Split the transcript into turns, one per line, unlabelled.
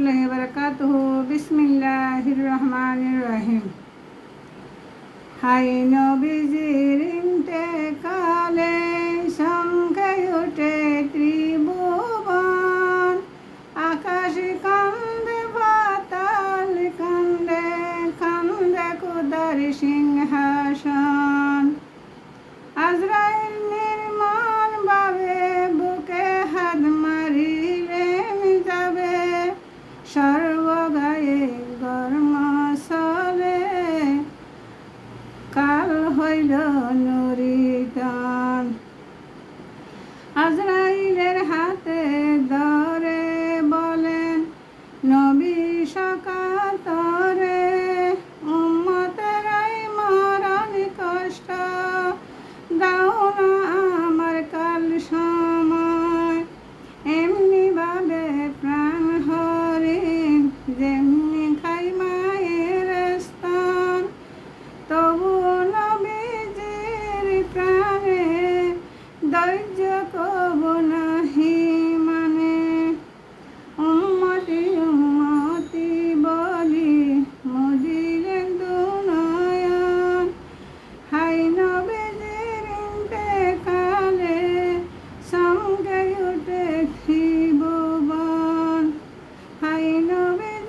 রহমতুল্লাহ বারকাতুহ বিসমিল্লাহির রহমানির রহিম হাই নবীজির ইন্তেকালে সংখ্যে উঠে ত্রিভুবন আকাশ কান্দে পাতাল কান্দে কান্দে কুদার সিংহাসন হইল নুরিতন কব নাহি মানে উম্মতি উম্মতি বলি মদিলে দুনায়ান হাই নবীজির কালে সঙ্গে উঠেছি ভুবন হাই নবী